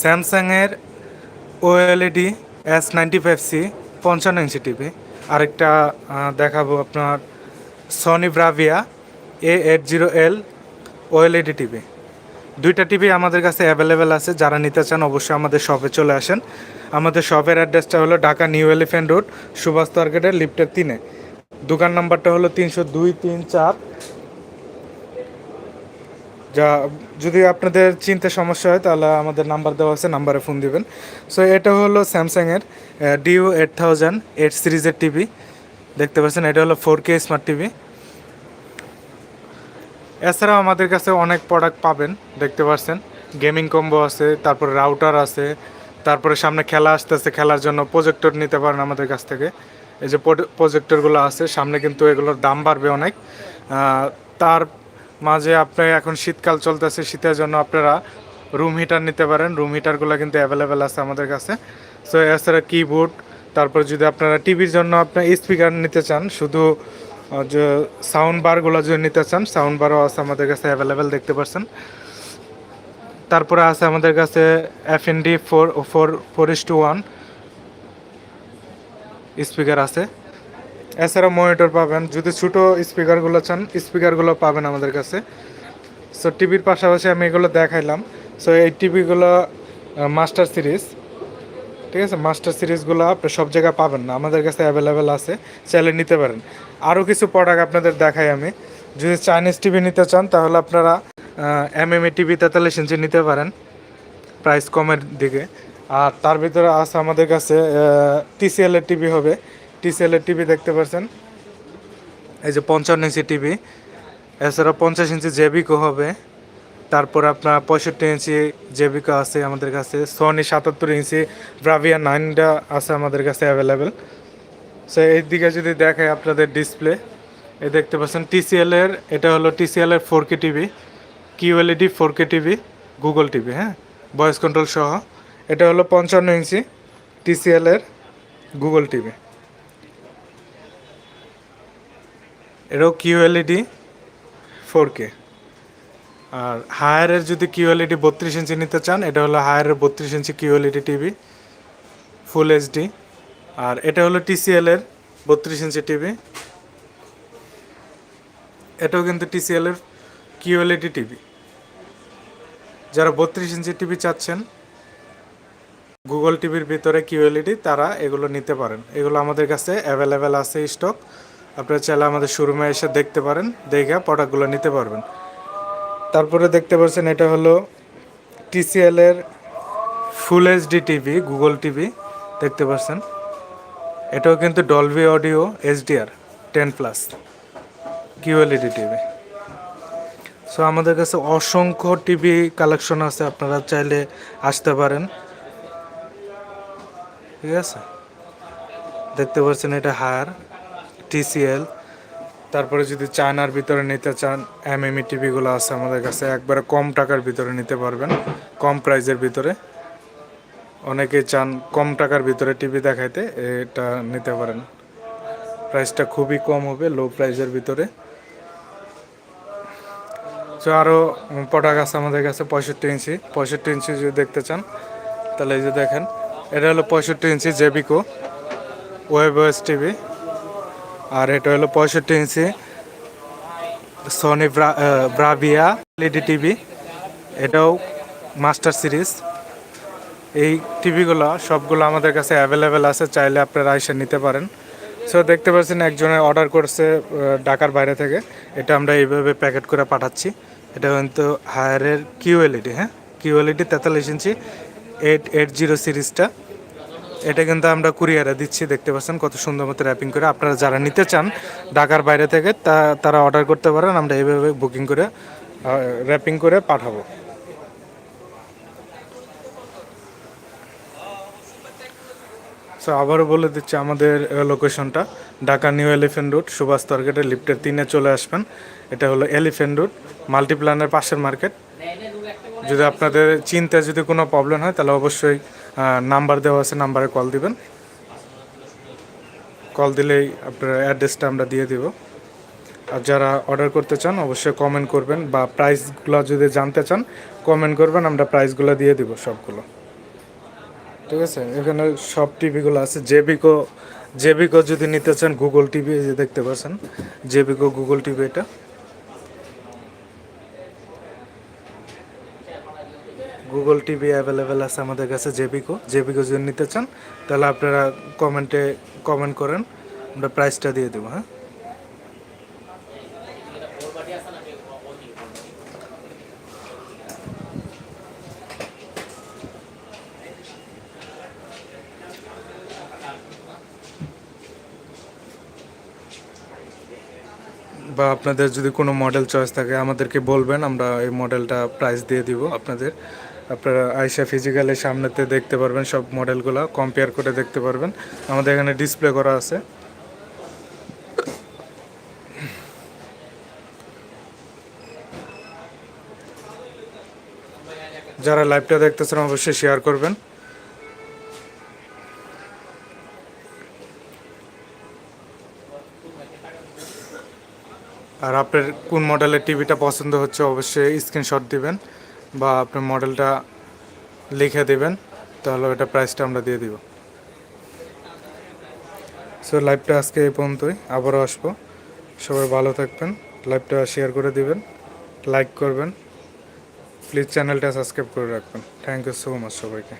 স্যামসাংয়ের OLED S ninety five C পঞ্চান্ন inch TV. আরেকটা দেখাবো আপনার Sony Bravia A eight zero L OLED TV. দুইটা টিভি আমাদের কাছে অ্যাভেলেবেল আছে, যারা নিতে চান অবশ্যই আমাদের শপে চলে আসেন। আমাদের শপের অ্যাড্রেসটা হলো Dhaka New Elephant Road Subhash মার্কেটের লিফটের তিনে। দোকান নাম্বারটা হলো তিনশো দুই তিন চার যা, যদি আপনাদের চিনতে সমস্যা হয়, তাহলে আমাদের নাম্বার দেওয়া আছে, নাম্বারে ফোন দিবেন। সো এটা হলো স্যামসাংয়ের ডিউ এইট থাউজেন্ড এইট সিরিজের টিভি দেখতে পাচ্ছেন, এটা হলো ফোর কে স্মার্ট টিভি এছাড়াও আমাদের কাছে অনেক প্রোডাক্ট পাবেন, দেখতে পাচ্ছেন। গেমিং কম্বো আছে, তারপরে রাউটার আছে, তারপরে সামনে খেলা আসতেছে, খেলার জন্য প্রজেক্টর নিতে পারেন আমাদের কাছ থেকে। এই যে প্রজেক্টরগুলো আছে, সামনে কিন্তু এগুলোর দাম বাড়বে অনেক। তার মাঝে আপনি এখন শীতকাল চলতেছে, শীতের জন্য আপনারা রুম হিটার নিতে পারেন। রুম হিটারগুলো কিন্তু অ্যাভেলেবেল আছে আমাদের কাছে। সো এছাড়া কিবোর্ড তারপর যদি আপনারা টিভির জন্য আপনার স্পিকার নিতে চান, শুধু যে সাউন্ড বারগুলো যদি নিতে চান সাউন্ড বারও আছে আমাদের কাছে অ্যাভেলেবেল দেখতে পাচ্ছেন তারপরে আছে আমাদের কাছে F N D four four four ইস টু ওয়ান স্পিকার আছে। এছাড়া মনিটর পাবেন। যদি ছোটো স্পিকারগুলো চান স্পিকারগুলো পাবেন আমাদের কাছে। সো টিভির পাশাপাশি আমি এগুলো দেখাইলাম। সো এই টিভিগুলো মাস্টার সিরিজ ঠিক আছে? মাস্টার সিরিজগুলো আপনি সব জায়গায় পাবেন না। আমাদের কাছে অ্যাভেলেবেল আছে। চাইলে নিতে পারেন। আরও কিছু প্রোডাক্ট আপনাদের দেখাই আমি। যদি চাইনিজ টিভি নিতে চান, তাহলে আপনারা এম এম এ টিভি তেতাল্লিশ ইঞ্চি নিতে পারেন। প্রাইস কমের দিকে। আর তার ভিতরে আছে আমাদের কাছে টিসিএল এর টিভি হবে। টিসিএল এর টিভি দেখতে পাচ্ছেন এই যে পঞ্চান্ন ইঞ্চি টিভি এছাড়া পঞ্চাশ ইঞ্চি জেবিকো হবে। তারপর আপনার পঁয়ষট্টি ইঞ্চি জেবিকো আছে আমাদের কাছে। সনি সাতাত্তর ইঞ্চি ব্রাভিয়া নাইনটা আছে আমাদের কাছে অ্যাভেলেবেল সো এই দিকে যদি দেখায় আপনাদের ডিসপ্লে এই দেখতে পাচ্ছেন টিসিএল এর, এটা হলো টিসিএল এর four K TV QLED four K TV Google TV হ্যাঁ? ভয়েস কন্ট্রোল সহ। এটা হলো পঞ্চান্ন ইঞ্চি টিসিএল এর গুগল টিভি এটাও কিউএলইডি ফোর কে আর হায়ারের যদি কিউএলইডি বত্রিশ ইঞ্চি নিতে চান, এটা হলো হায়ারের বত্রিশ ইঞ্চি কিউএলইডি টিভি ফুল এইচডি আর এটা হলো টিসিএল এর বত্রিশ ইঞ্চি টিভি এটাও কিন্তু টিসিএল এর কিউএলইডি টিভি যারা বত্রিশ ইঞ্চি টিভি চাচ্ছেন গুগল টিভির ভিতরে কিউএলইডি তারা এগুলো নিতে পারেন। এগুলো আমাদের কাছে অ্যাভেলেবেল আছে স্টক আপনারা চাইলে আমাদের শোরুমে এসে দেখতে পারেন, দেখে প্রোডাক্টগুলো নিতে পারবেন। তারপরে দেখতে পাচ্ছেন এটা হলো টিসিএল এর full HD TV Google TV দেখতে পাচ্ছেন। এটাও কিন্তু Dolby audio HDR ten plus QLED TV so আমাদের কাছে অসংখ্য টিভি কালেকশন আছে, আপনারা চাইলে আসতে পারেন। ঠিক আছে? দেখতে পাচ্ছেন এটা হায়ার টিসিএল, তারপরে যদি চায়নার ভিতরে নিতে চান, এমএমই টিভিগুলো আছে আমাদের কাছে। একবারে কম টাকার ভিতরে নিতে পারবেন, কম প্রাইজের ভিতরে। অনেকে চান কম টাকার ভিতরে টিভি দেখাইতে, এটা নিতে পারেন। প্রাইসটা খুবই কম হবে লো প্রাইজের ভিতরে। তো আরও প্রোডাক্ট আছে আমাদের কাছে, পঁয়ষট্টি ইঞ্চি। পঁয়ষট্টি ইঞ্চি যদি দেখতে চান, তাহলে এই যে দেখেন, এটা হলো পঁয়ষট্টি ইঞ্চি জেবিকো ওয়েব ওয়েস টিভি। আর এটা হলো পঁয়ষট্টি inch Sony Bravia LED TV এটাও মাস্টার সিরিজ। এই টিভিগুলো সবগুলো আমাদের কাছে অ্যাভেলেবেল আছে, চাইলে আপনারা এসে নিতে পারেন। সো দেখতে পাচ্ছেন একজনে অর্ডার করছে ঢাকার বাইরে থেকে। এটা আমরা এইভাবে প্যাকেট করে পাঠাচ্ছি। এটা কিন্তু হায়ারের কিউএলইডি হ্যাঁ? কিউএলইডি তেতাল্লিশ ইঞ্চি এইট এইট জিরো সিরিজটা। এটা কিন্তু আমরা কুরিয়ারে দিচ্ছি, দেখতে পাচ্ছেন কত সুন্দর মতো র্যাপিং করে। আপনারা যারা নিতে চান ঢাকার বাইরে থেকে, তা, তারা অর্ডার করতে পারেন, আমরা এইভাবে বুকিং করে র্যাপিং করে পাঠাবো। সো আবারও বলে দিচ্ছি আমাদের লোকেশনটা Dhaka New Elephant Road Subhash মার্কেটের লিফটের তিনে চলে আসবেন। এটা হলো এলিফেন্ট রোড মাল্টিপ্ল্যানের পাশের মার্কেট যদি আপনাদের চিন্তায় যদি কোনো প্রবলেম হয়, তাহলে অবশ্যই নাম্বার দেওয়া আছে, নাম্বারে কল দিবেন। কল দিলেই আপনার অ্যাড্রেসটা আমরা দিয়ে দিব। আর যারা অর্ডার করতে চান, অবশ্যই কমেন্ট করবেন বা প্রাইসগুলো যদি জানতে চান কমেন্ট করবেন, আমরা প্রাইসগুলো দিয়ে দিব সবগুলো। ঠিক আছে? এখানে সব টিভিগুলো আছে। জেবিকো জেবিকো যদি নিতে চান গুগল টিভি দেখতে পাচ্ছেন জেবিকো গুগল টিভি এটা। গুগল টিভি অ্যাভেলেবেল আছে আমাদের কাছে জেবিকো জেবিকো যদি নিতে চান, তাহলে আপনারা কমেন্টে কমেন্ট করেন, আমরা প্রাইসটা দিয়ে দেবো হ্যাঁ? বা আপনাদের যদি কোনো মডেল চয়েস থাকে, আমাদেরকে বলবেন, আমরা এই মডেলটা প্রাইস দিয়ে দিব আপনাদের। আপনারা আইসা ফিজিক্যালি সামনেতে দেখতে পারবেন সব মডেলগুলো কম্পেয়ার করে দেখতে পারবেন। আমাদের এখানে ডিসপ্লে করা আছে। যারা লাইভটা দেখতেছেন অবশ্যই শেয়ার করবেন। আর আপনার কোন মডেলের টিভিটা পছন্দ হচ্ছে অবশ্যই স্ক্রিনশট দিবেন। বা আপনি মডেলটা লিখে দেবেন, তাহলে ওটা প্রাইসটা আমরা দিয়ে দিব। সো লাইভটা আজকে এই পর্যন্তই, আবারও আসব। সবাই ভালো থাকবেন লাইভটা শেয়ার করে দিবেন লাইক করবেন প্লিজ চ্যানেলটা সাবস্ক্রাইব করে রাখবেন। থ্যাংক ইউ সো মাচ সবাইকে।